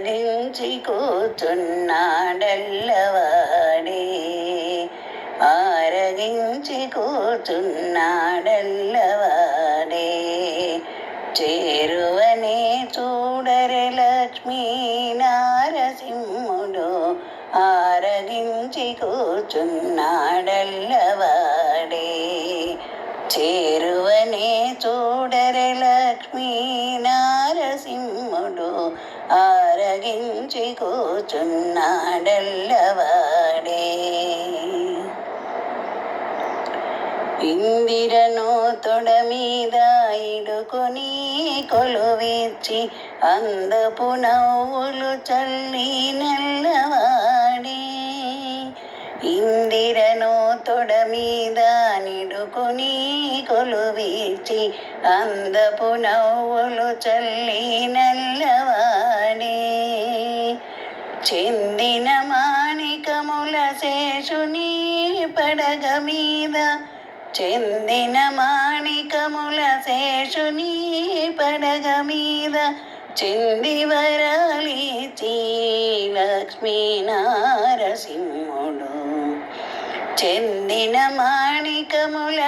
ఆరగించి కూర్చున్నాడల్లవాడే ఆరగించి కూర్చున్నాడల్లవాడే చేరువనే చూడరే లక్ష్మీ నారసింహుడు ఆరగించి కూర్చున్నాడల్లవాడే చేరువనే చూడరే లక్ష్మీ ఆరగించి కూర్చున్నాడల్లవాడే ఇందిరను తొడ మీద ఇడుకొని కొలువిచ్చి అందపు నవ్వులు చల్లి నల్లవాడే. ఇందిరను తొడ మీద నిడుకొని కొలువిచ్చి అందపు నవ్వులు చల్లి నల్లవాడే. చెందిన మాణికముల శేషుని పడగ మీద చెందిన మాణికముల శేషుని పడగ మీద చెంది వరాలిచి లక్ష్మీనారసింహుడు చెందిన మాణికముల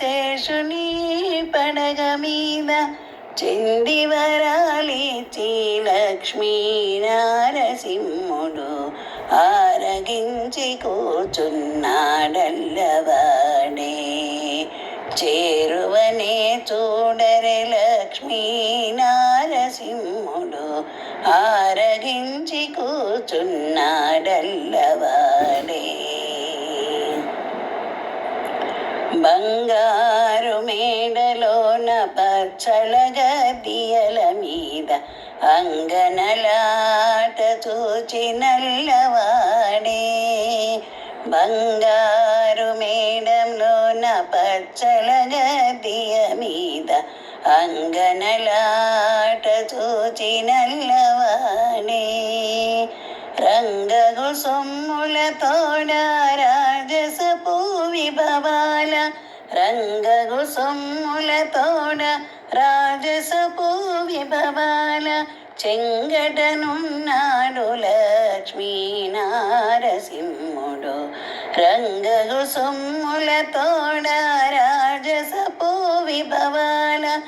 శేషుని పడగ మీద చెందివరాలిచి లక్ష్మీ నారసింహుడు. ఆరగించి కూర్చున్నాడల్లవాడే. చేరువనే చూడరే లక్ష్మీ నారసింహుడు. ఆరగించి కూర్చున్నాడల్లవాడే. బంగారు మేడలోన పచ్చల గదియల మీద అంగనలాట చూచి నల్లవాడే బంగారు మేడంలోన పచ్చల గదియ మీద అంగనలాట చూచి నల్లవాడే రంగగు సొమ్ముల తోడ రాజసపు విభవాల రంగగు సొమ్ముల తోడ రాజసపు విభవాల చెంగటనున్నాడు లక్ష్మీ నారసింహుడు. రంగగు సొమ్ముల తోడ రాజసపు విభవాల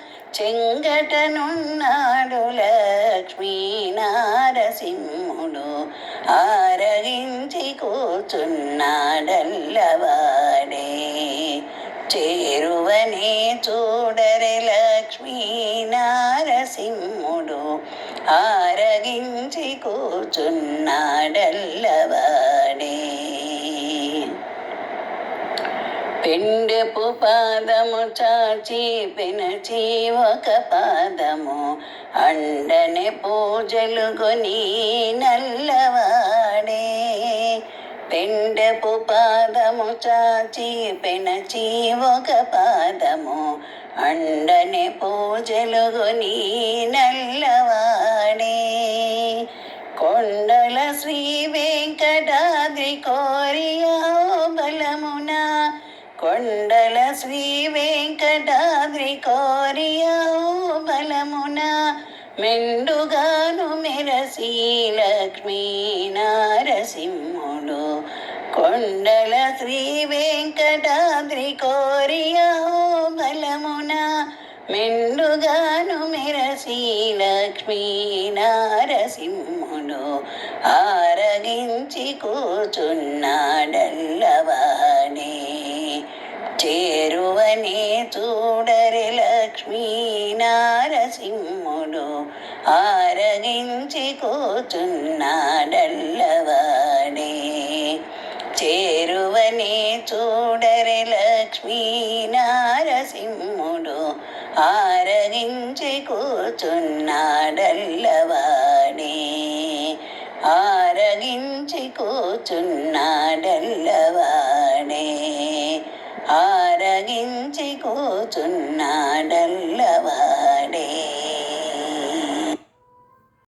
చెంగటనున్నాడు లక్ష్మీ నారసింహుడు. ఆరగించి కూర్చున్నాడల్లవాడే. చేరువనే చూడరెలా నరసింహుడు ఆరగించి కూచున్నాడల్లవాడే. పెండెపు పాదము చాచి పెనచి ఒక పాదము అండని పూజలు కొని నల్లవాడే. పెండెపు పాదము చాచి పెనచి ఒక పాదము అండని పూజలు కొని నల్లవాడే. కొండల శ్రీ వెంకటాద్రి కోరియా బలమున. కొండల శ్రీ వెంకటాద్రి కోరియా బలమున. మెండుగాను మెరసి లక్ష్మీ నారసింహుడు. కొండల శ్రీ వెంకటాద్రి కోరియా శ్రీలక్ష్మీ లక్ష్మీ నారసింహుడు ఆరగించి కూర్చున్నాడల్లవాడే చేరువనే చూడరి లక్ష్మీ నారసింహుడు ఆరగించి కూర్చున్నాడల్లవాడే చేరువనే చూడరి లక్ష్మీ నారసింహుడు ఆరగించి కూర్చున్నాడల్లవాడే ఆరగించి కూర్చున్నాడల్లవాడే ఆరగించి కూర్చున్నాడల్లవాడే